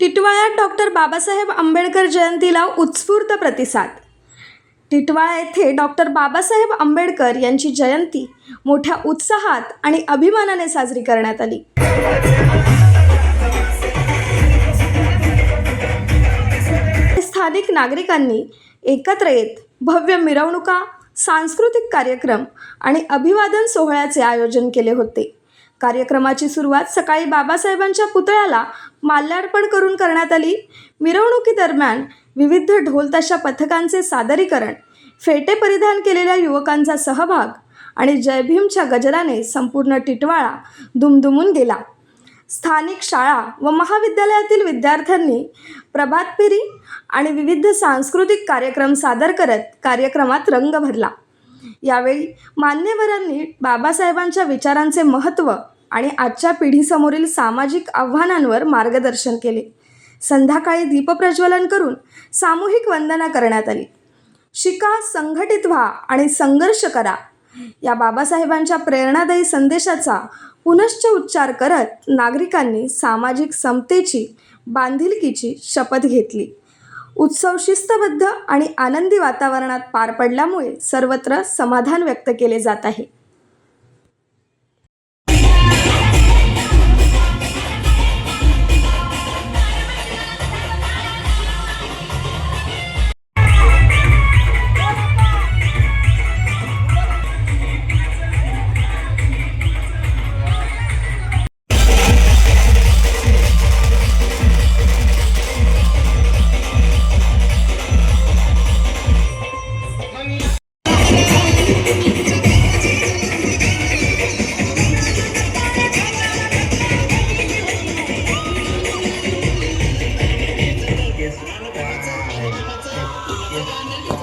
टिटवाळ्यात doctor Babasaheb Ambedkar जयंतीला उत्स्फूर्त प्रतिसाद. टिटवाळा येथे डॉक्टर बाबासाहेब आंबेडकर यांची जयंती मोठ्या उत्साहात आणि अभिमानाने साजरी करण्यात आली. स्थानिक नागरिकांनी एकत्र येत भव्य मिरवणुका सांस्कृतिक कार्यक्रम आणि अभिवादन सोहळ्याचे आयोजन केले होते. कार्यक्रमाची सुरुवात सकाळी बाबासाहेबांच्या पुतळ्याला माल्यार्पण करून करण्यात आली. मिरवणुकीदरम्यान विविध ढोलताशा पथकांचे सादरीकरण फेटे परिधान केलेल्या युवकांचा सहभाग आणि जयभीमच्या गजराने संपूर्ण टिटवाळा दुमदुमून गेला. स्थानिक शाळा व महाविद्यालयातील विद्यार्थ्यांनी प्रभात फेरी आणि विविध सांस्कृतिक कार्यक्रम सादर करत कार्यक्रमात रंग भरला. यावेळी मान्यवरांनी बाबासाहेबांच्या विचारांचे महत्त्व आणि आजच्या पिढीसमोरील सामाजिक आव्हानांवर मार्गदर्शन केले. संध्याकाळी दीपप्रज्वलन करून सामूहिक वंदना करण्यात आली. शिका संघटित व्हा आणि संघर्ष करा. या बाबासाहेबांच्या प्रेरणादायी संदेशाचा पुनश्च उच्चार करत नागरिकांनी सामाजिक समतेची बांधिलकीची शपथ घेतली. उत्सव शिस्तबद्ध आणि आनंदी वातावरणात पार पडल्यामुळे सर्वत्र समाधान व्यक्त केले जात आहे. Yeah.